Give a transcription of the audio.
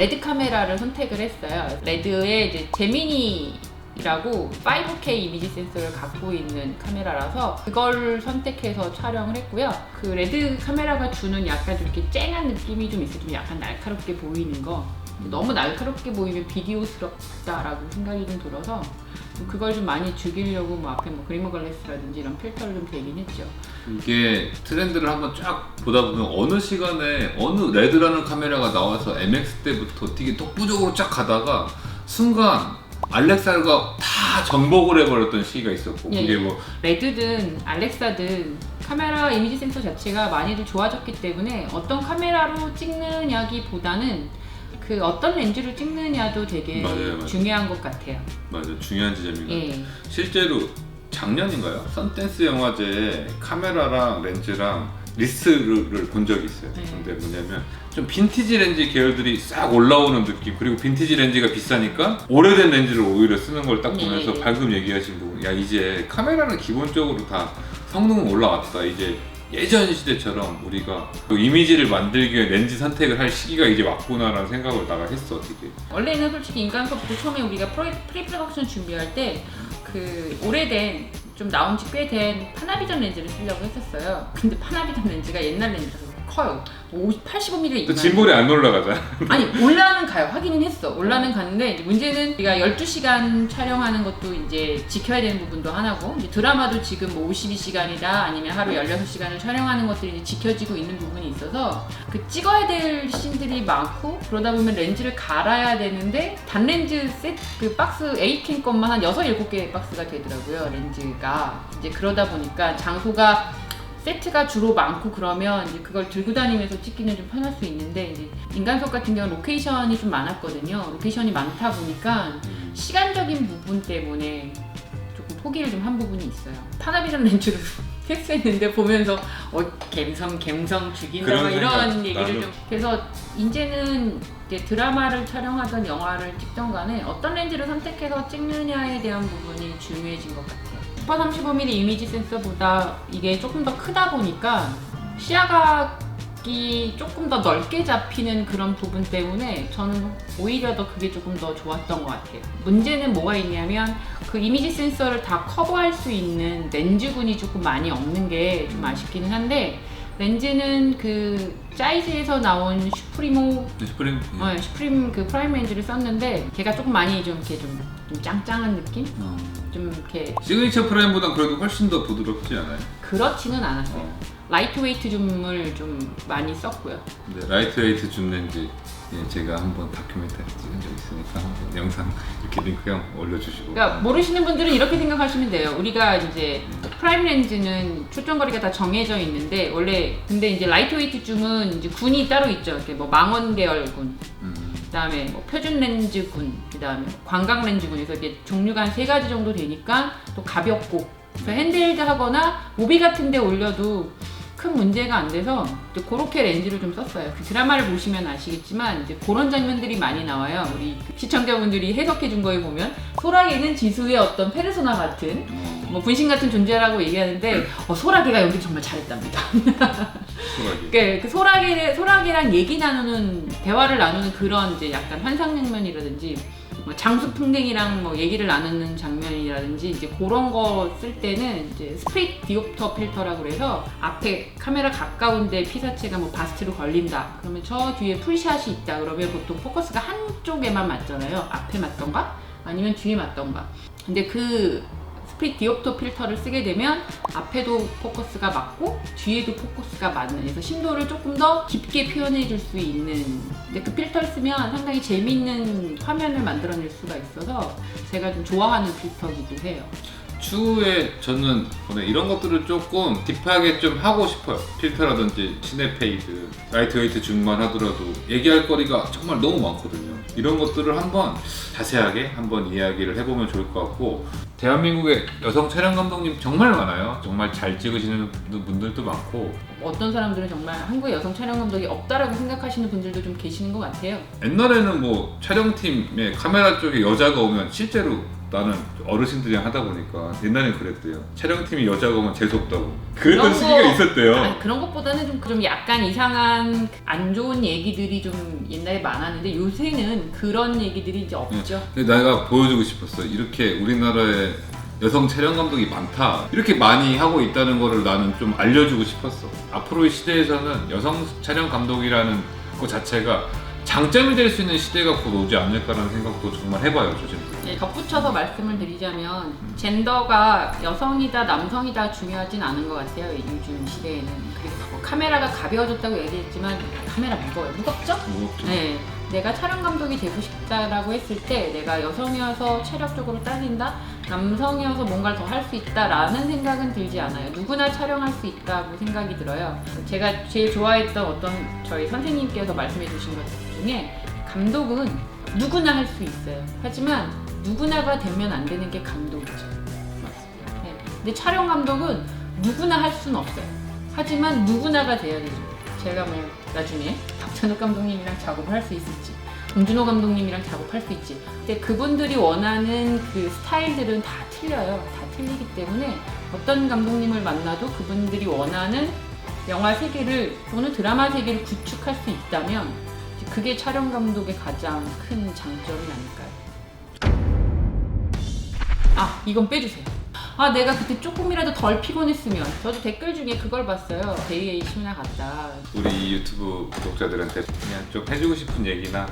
레드 카메라를 선택을 했어요. 레드의 이제 제미니라고 5K 이미지 센서를 갖고 있는 카메라라서 그걸 선택해서 촬영을 했고요. 그 레드 카메라가 주는 약간 좀 이렇게 쨍한 느낌이 좀 있어요. 좀 약간 날카롭게 보이는 거. 너무 날카롭게 보이면 비디오스럽다라고 생각이 좀 들어서 그걸 좀 많이 죽이려고 뭐 앞에 뭐 그리머 글래스라든지 이런 필터를 좀 대긴 했죠. 이게 트렌드를 한번 쫙 보다 보면 어느 시간에 어느 레드라는 카메라가 나와서 MX 때부터 되게 독보적으로 쫙 가다가 순간 알렉사가 다 정복을 해버렸던 시기가 있었고 예, 그게 예. 뭐 레드든 알렉사든 카메라 이미지 센서 자체가 많이들 좋아졌기 때문에 어떤 카메라로 찍느냐기보다는 그 어떤 렌즈로 찍느냐도 되게 맞아요, 맞아요. 중요한 것 같아요. 맞아 중요한 같아요. 예. 실제로 작년인가요? 선댄스 영화제에 카메라랑 렌즈랑 리스트를 본 적이 있어요. 네. 근데 뭐냐면 좀 빈티지 렌즈 계열들이 싹 올라오는 느낌 그리고 빈티지 렌즈가 비싸니까 오래된 렌즈를 오히려 쓰는 걸 딱 보면서 네. 방금 얘기하신 부분 야 이제 카메라는 기본적으로 다 성능은 올라왔다 이제 예전 시대처럼 우리가 그 이미지를 만들기 위해 렌즈 선택을 할 시기가 이제 왔구나라는 생각을 나가 했어 되게 원래는 솔직히 인간서부터 처음에 우리가 프리, 프리프로덕션 준비할 때 그 오래된 좀 나온 지 꽤 된 파나비전 렌즈를 쓰려고 했었어요. 근데 파나비전 렌즈가 옛날 렌즈라서 커요. 50, 85mm 또 이만. 짐볼이 안 올라가잖아 아니 올라는 가요. 하기는 했어. 올라는 갔는데 이제 문제는 우리가 12시간 촬영하는 것도 이제 지켜야 되는 부분도 하나고 이제 드라마도 지금 뭐 52시간이다 아니면 하루 16시간을 촬영하는 것들이 이제 지켜지고 있는 부분이 있어서 그 찍어야 될 씬들이 많고 그러다 보면 렌즈를 갈아야 되는데 단렌즈 셋그 박스 A캠 것만 한 6, 7개 박스가 되더라고요. 렌즈가. 이제 그러다 보니까 장소가 세트가 주로 많고 그러면 이제 그걸 들고 다니면서 찍기는 좀 편할 수 있는데 이제 인간석 같은 경우는 로케이션이 좀 많았거든요. 로케이션이 많다 보니까 시간적인 부분 때문에 조금 포기를 좀 한 부분이 있어요. 파나비전 렌즈를 테스트했는데 보면서 어 갬성 갬성 죽인다 그런 막 이런 생각, 얘기를 나도. 좀 그래서 이제는 이제 드라마를 촬영하던 영화를 찍던 간에 어떤 렌즈를 선택해서 찍느냐에 대한 부분이 중요해진 것 같아요. 135mm 이미지 센서보다 이게 조금 더 크다 보니까 시야각이 조금 더 넓게 잡히는 그런 부분 때문에 저는 오히려 더 그게 조금 더 좋았던 것 같아요. 문제는 뭐가 있냐면 그 이미지 센서를 다 커버할 수 있는 렌즈군이 조금 많이 없는 게 좀 아쉽기는 한데 렌즈는 그 짜이즈에서 나온 슈프리모 스프링 어, 슈프림 그 프라임 렌즈를 썼는데 걔가 조금 많이 좀 이렇게 좀, 좀 짱짱한 느낌? 어. 좀 이렇게 시그니처 프라임보다 그래도 훨씬 더 부드럽지 않아요? 그렇지는 않았어요. 어. 라이트 웨이트 줌을 좀 많이 썼고요. 근데 라이트웨이트 줌 렌즈 예, 제가 한번 다큐멘터리 찍은 적 있으니까 한번 영상 이렇게 링크 형 올려주시고 그러니까 모르시는 분들은 이렇게 생각하시면 돼요. 우리가 이제 프라임 렌즈는 초점 거리가 다 정해져 있는데 원래 근데 이제 라이트 웨이트 줌은 이제 군이 따로 있죠. 이렇게 뭐 망원 계열군, 음, 그다음에 뭐 표준 렌즈군, 그다음에 관광 렌즈군에서 이게 종류가 한 세 가지 정도 되니까 또 가볍고 그래서 핸드헬드 하거나 모비 같은 데 올려도 큰 문제가 안 돼서 이제 그렇게 렌즈를 좀 썼어요. 그 드라마를 보시면 아시겠지만 이제 그런 장면들이 많이 나와요. 우리 그 시청자분들이 해석해 준 거에 보면 소라게는 지수의 어떤 페르소나 같은 어, 뭐 분신 같은 존재라고 얘기하는데 어, 소라게가 여기 정말 잘했답니다. 쿨하게 그, 그 소라게 소라게랑 얘기 나누는 대화를 나누는 그런 이제 약간 환상 장면이라든지 뭐 장수 풍뎅이랑 뭐 얘기를 나누는 장면이라든지 이제 그런 거 쓸 때는 이제 스프릿 디옵터 필터라고 그래서 앞에 카메라 가까운데 피사체가 뭐 바스트로 걸린다. 그러면 저 뒤에 풀샷이 있다. 그러면 보통 포커스가 한쪽에만 맞잖아요. 앞에 맞던가? 아니면 뒤에 맞던가? 근데 그 스프릿 디옵터 필터를 쓰게 되면 앞에도 포커스가 맞고 뒤에도 포커스가 맞는 그래서 심도를 조금 더 깊게 표현해 줄 수 있는. 근데 그 필터를 쓰면 상당히 재미있는 화면을 만들어낼 수가 있어서 제가 좀 좋아하는 필터기도 해요 추후에 저는 오늘 이런 것들을 조금 딥하게 좀 하고 싶어요. 필터라든지 시네페이드 라이트웨이트 줌만 하더라도 얘기할 거리가 정말 너무 많거든요. 이런 것들을 한번 자세하게 한번 이야기를 해보면 좋을 것 같고 대한민국의 여성 촬영 감독님 정말 많아요. 정말 잘 찍으시는 분들도 많고. 어떤 사람들은 정말 한국의 여성 촬영 감독이 없다라고 생각하시는 분들도 좀 계시는 것 같아요. 옛날에는 뭐 촬영팀에 카메라 쪽에 여자가 오면 실제로 나는 어르신들이랑 하다 보니까 옛날엔 그랬대요. 촬영팀이 여자가 오면 재수 없다고. 그런 그랬던 거- 시기가 있었대요. 아니, 그런 것보다는 좀, 좀 약간 이상한 안 좋은 얘기들이 좀 옛날에 많았는데 요새는 그런 얘기들이 이제 없죠. 근데 내가 보여주고 싶었어. 이렇게 우리나라에 여성 촬영 감독이 많다. 이렇게 많이 하고 있다는 거를 나는 좀 알려주고 싶었어. 앞으로의 시대에서는 여성 촬영 감독이라는 것 자체가 장점이 될 수 있는 시대가 곧 오지 않을까라는 생각도 정말 해봐요, 저 친구. 네, 덧붙여서 말씀을 드리자면 젠더가 여성이다 남성이다 중요하진 않은 것 같아요 요즘 시대에는 그리고 뭐 카메라가 가벼워졌다고 얘기했지만 카메라 무거워요 무겁죠? 무겁죠. 네 내가 촬영 감독이 되고 싶다라고 했을 때 내가 여성이어서 체력적으로 딸린다 남성이어서 뭔가를 더 할 수 있다라는 생각은 들지 않아요 누구나 촬영할 수 있다고 생각이 들어요 제가 제일 좋아했던 어떤 저희 선생님께서 말씀해 주신 것 중에 감독은 누구나 할 수 있어요 하지만 누구나가 되면 안 되는 게 감독이죠 네. 근데 촬영 감독은 누구나 할 수는 없어요. 하지만 누구나가 돼야 되죠. 제가 뭐 나중에 박찬욱 감독님이랑 작업을 할 수 있을지, 봉준호 감독님이랑 작업할 수 있지. 근데 그분들이 원하는 그 스타일들은 다 틀려요. 다 틀리기 때문에 어떤 감독님을 만나도 그분들이 원하는 영화 세계를 또는 드라마 세계를 구축할 수 있다면 그게 촬영 감독의 가장 큰 장점이 아닐까요? 아 이건 빼주세요. 아 내가 그때 조금이라도 덜 피곤했으면 저도 댓글 중에 그걸 봤어요. 데이에이시나 갔다. 우리 유튜브 구독자들한테 그냥 좀 해주고 싶은 얘기나